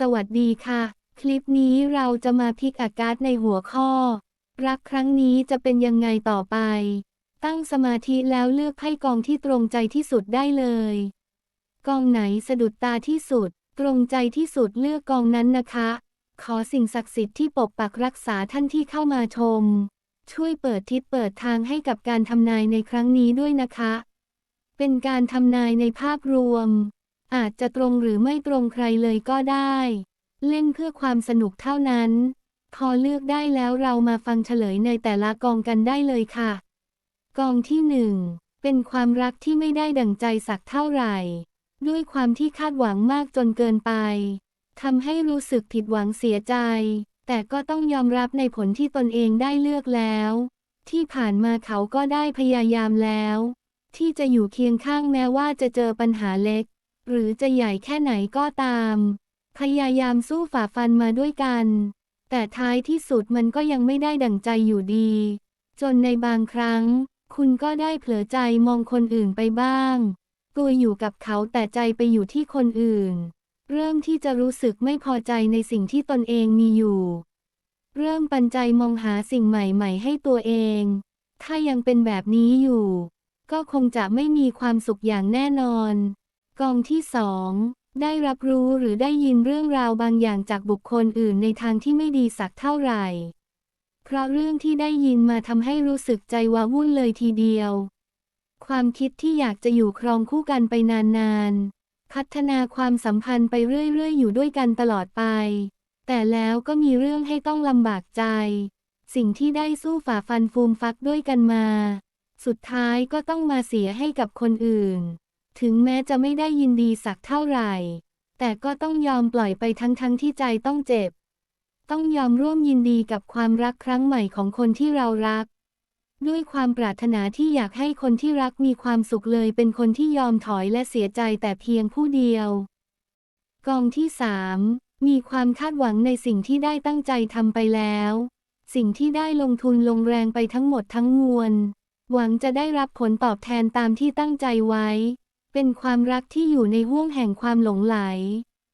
สวัสดีค่ะ คลิปนี้เราจะมาพิกอาการในหัวข้อ รักครั้งนี้จะเป็นยังไงต่อไป ตั้งสมาธิแล้วเลือกไพ่กองที่ตรงใจที่สุดได้เลย กองไหนสะดุดตาที่สุด ตรงใจที่สุดเลือกกองนั้นนะคะ ขอสิ่งศักดิ์สิทธิ์ที่ปกปักรักษาท่านที่เข้ามาชม ช่วยเปิดทิศเปิดทางให้กับการทำนายในครั้งนี้ด้วยนะคะ เป็นการทำนายในภาพรวม อาจจะตรงหรือไม่ตรงใครเลยก็ได้ เล่นเพื่อความสนุกเท่านั้น พอเลือกได้แล้วเรามาฟังเฉลยในแต่ละกองกันได้เลยค่ะ กองที่หนึ่งเป็นความรักที่ไม่ได้ดั่งใจสักเท่าไหร่ ด้วยความที่คาดหวังมากจนเกินไปทำให้รู้สึกผิดหวังเสียใจ แต่ก็ต้องยอมรับในผลที่ตนเองได้เลือกแล้ว ที่ผ่านมาเขาก็ได้พยายามแล้ว ที่จะอยู่เคียงข้างแม้ว่าจะเจอปัญหาเล็ก หรือจะใหญ่แค่ไหนก็ตาม พยายามสู้ฝ่าฟันมาด้วยกัน แต่ท้ายที่สุดมันก็ยังไม่ได้ดั่งใจอยู่ดี จนในบางครั้ง คุณก็ได้เผลอใจมองคนอื่นไปบ้าง ตัวอยู่กับเขาแต่ใจไปอยู่ที่คนอื่น เริ่มที่จะรู้สึกไม่พอใจในสิ่งที่ตนเองมีอยู่ เริ่มปันใจมองหาสิ่งใหม่ๆ ให้ตัวเอง ถ้ายังเป็นแบบนี้อยู่ ก็คงจะไม่มีความสุขอย่างแน่นอน กองที่สองได้รับรู้หรือได้ยินเรื่องราวบางอย่างจากบุคคลอื่นในทางที่ไม่ดีสักเท่าไหร่ เพราะเรื่องที่ได้ยินมาทำให้รู้สึกใจว้าวุ่นเลยทีเดียว ความคิดที่อยากจะอยู่ครองคู่กันไปนานๆ พัฒนาความสัมพันธ์ไปเรื่อยๆ อยู่ด้วยกันตลอดไป แต่แล้วก็มีเรื่องให้ต้องลำบากใจ สิ่งที่ได้สู้ฝ่าฟันฟูมฟักด้วยกันมา สุดท้ายก็ต้องมาเสียให้กับคนอื่น ถึงแม้จะไม่ได้ยินดีสักเท่าไหร่ แต่ก็ต้องยอมปล่อยไปทั้งๆทที่ใจต้องเจ็บ ต้องยอมร่วมยินดีกับความรักครั้งใหม่ของคนที่เรารัก ด้วยความปรารถนาที่อยากให้คนที่รักมีความสุขเลยเป็นคนที่ยอมถอยและเสียใจแต่เพียงผู้เดียว กองที่สามมีความคาดหวังในสิ่งที่ได้ตั้งใจทำไปแล้ว สิ่งที่ได้ลงทุนลงแรงไปทั้งหมดทั้งมวล หวังจะได้รับผลตอบแทนตามที่ตั้งใจไว้ เป็นความรักที่อยู่ในห่วงแห่งความหลงไหล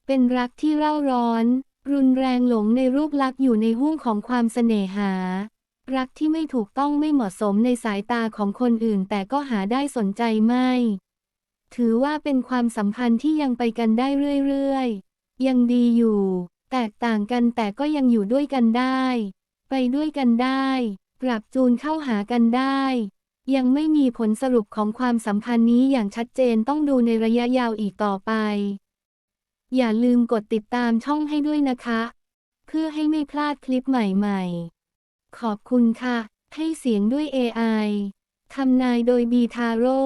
เป็นรักที่เร่าร้อน รุนแรงหลงในรูปลักษณ์อยู่ในห่วงของความเสน่หา รักที่ไม่ถูกต้องไม่เหมาะสมในสายตาของคนอื่น แต่ก็หาได้สนใจไม่ ถือว่าเป็นความสัมพันธ์ที่ยังไปกันได้เรื่อยๆ ยังดีอยู่ แตกต่างกันแต่ก็ยังอยู่ด้วยกันได้ ไปด้วยกันได้ ปรับจูนเข้าหากันได้ ยังไม่มีผลสรุปของความสัมพันธ์นี้อย่างชัดเจนต้องดูในระยะยาวอีกต่อไป อย่าลืมกดติดตามช่องให้ด้วยนะคะ เพื่อให้ไม่พลาดคลิปใหม่ๆ ขอบคุณค่ะ ให้เสียงด้วย AI ทำนายโดยบีทาโร่